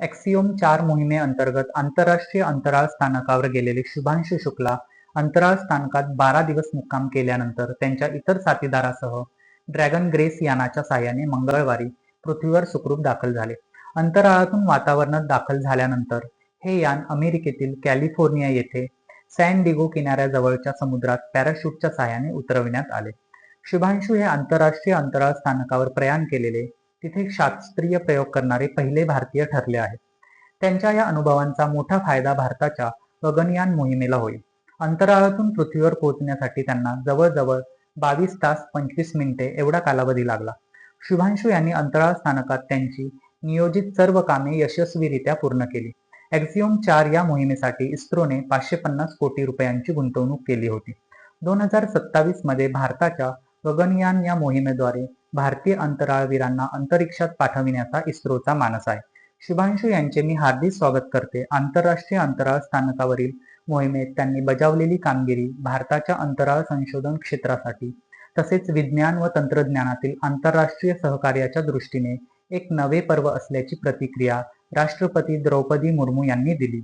Axiom चार मोहिमे अंतर्गत आंतरराष्ट्रीय अंतराळ स्थानकावर गेलेले शुभांशु शुक्ला अंतराळ स्थानकात बारा दिवस मुक्काम केल्यानंतर त्यांच्या इतर साथीदारासह ड्रॅगन ग्रेस यानाच्या साहाय्याने मंगळवारी पृथ्वीवर सुखरूप दाखल झाले. अंतराळातून वातावरणात दाखल झाल्यानंतर हे यान अमेरिकेतील कॅलिफोर्निया येथे सॅन डिगो किनाऱ्याजवळच्या समुद्रात पॅराशूटच्या साहाय्याने उतरविण्यात आले. शुभांशु हे आंतरराष्ट्रीय अंतराळ स्थानकावर प्रयाण केलेले तिथे शास्त्रीय प्रयोग करणारे पहिले भारतीय ठरले आहेत. त्यांच्या या अनुभवांचा मोठा फायदा भारताच्या गगनयान मोहिमेला होईल. अंतराळातून पृथ्वीवर पोहोचण्यासाठी त्यांना जवळजवळ बावीस तास पंचवीस मिनिटे एवढा कालावधी लागला. शुभांशु यांनी अंतराळ स्थानकात त्यांची नियोजित सर्व कामे यशस्वीरित्या पूर्ण केली. एक्झिओम चार या मोहिमेसाठी इस्रोने पाचशे पन्नास कोटी रुपयांची गुंतवणूक केली होती. दोन हजार सत्तावीसमध्ये भारताच्या गगनयान या मोहिमेद्वारे भारतीय अंतराळवीरांना अंतरिक्षात पाठविण्याचा इस्रोचा मानस आहे. शुभांशु यांचे मी हार्दिक स्वागत करते. आंतरराष्ट्रीय अंतराळ स्थानकावरील मोहिमेत त्यांनी बजावलेली कामगिरी भारताच्या अंतराळ संशोधन क्षेत्रासाठी तसेच विज्ञान व तंत्रज्ञानातील आंतरराष्ट्रीय सहकार्याच्या दृष्टीने एक नवे पर्व असल्याची प्रतिक्रिया राष्ट्रपती द्रौपदी मुर्मू यांनी दिली.